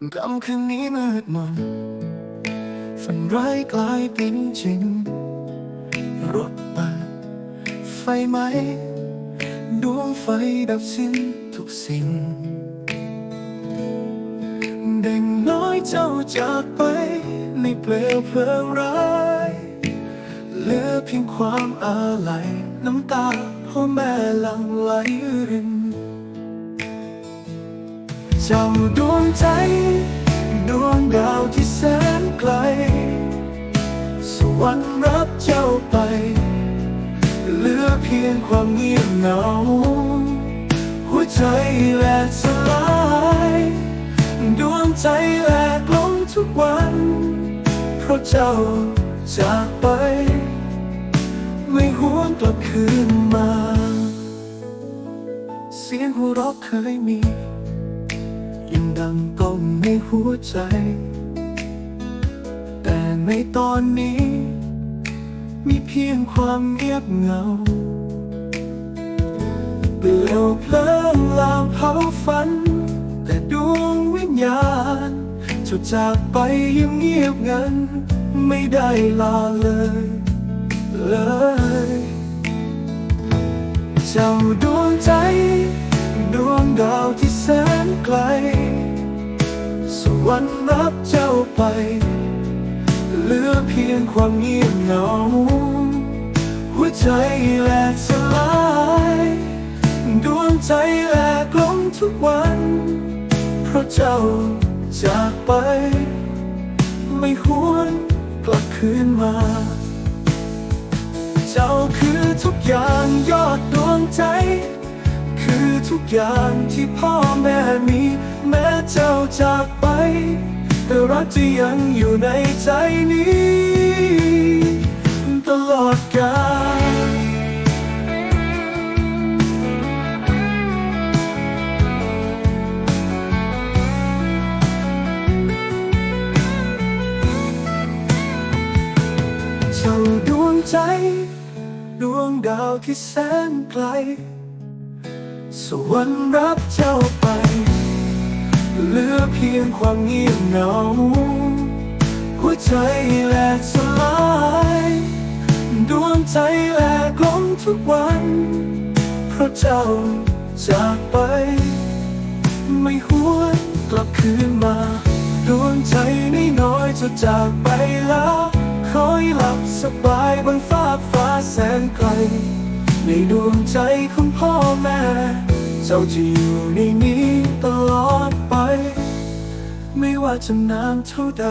กำคืนนี้มืดมนฝันร้ายกลายเป็นจริง รถเปิดไฟไหม ดวงไฟดับสิ้นทุกสิ่ง เด็กน้อยเจ้าจากไป ในเปลวเพลิงร้าย เหลือเพียงความอาลัย น้ำตาพ่อแม่หลังไหลริน เจ้าดวงใจ ดวงดาวที่แสนไกล สวรรค์รับเจ้าไป เหลือเพียงความเงียบเหงา หัวใจแหลกสลาย ดวงใจแหลกลงทุกวัน เพราะเจ้าจากไป ไม่หวนกลับคืนมา เสียงหัวเราะเคยมี ดังก้องในหัวใจ แต่ในตอนนี้ มีเพียงความเงียบเหงาเปลวเพลิงลามเผาฝัน แต่ดวงวิญญาณจะจากไปยังเงียบงัน ไม่ได้ลาเลย เลยเจ้าดวงใจ ดวงดาวที่แสนไกล วรรค์รับเจ้าไป เหลือเพียงความเงียบเหงา หัวใจแหลกสลาย ดวงใจแหลกลงทุกวัน เพราะเจ้าจากไป ไม่หวนกลับคืนมา เจ้าคือทุกอย่าง ทุกอย่างที่พ่อแม่มี แม้เจ้าจากไป แต่รักจะยังอยู่ในใจนี้ ตลอดกาลเจ้าดวงใจ ดวงดาวที่แสนไกล สวรรค์รับเจ้าไป เหลือเพียงความเงียบเหงา หัวใจแหลกสลาย ดวงใจแหลกลงทุกวัน เพราะเจ้าจากไป ไม่หวนกลับคืนมา ดวงใจน้น้อยจะจากไปแล้ว คอยหลับสบายบนฟ้าฟ้าแสนไกล ในดวงใจของพ่อแม่ เจ้าจะอยู่ในนี้ตลอดไป ไม่ว่าจะนานเท่าใด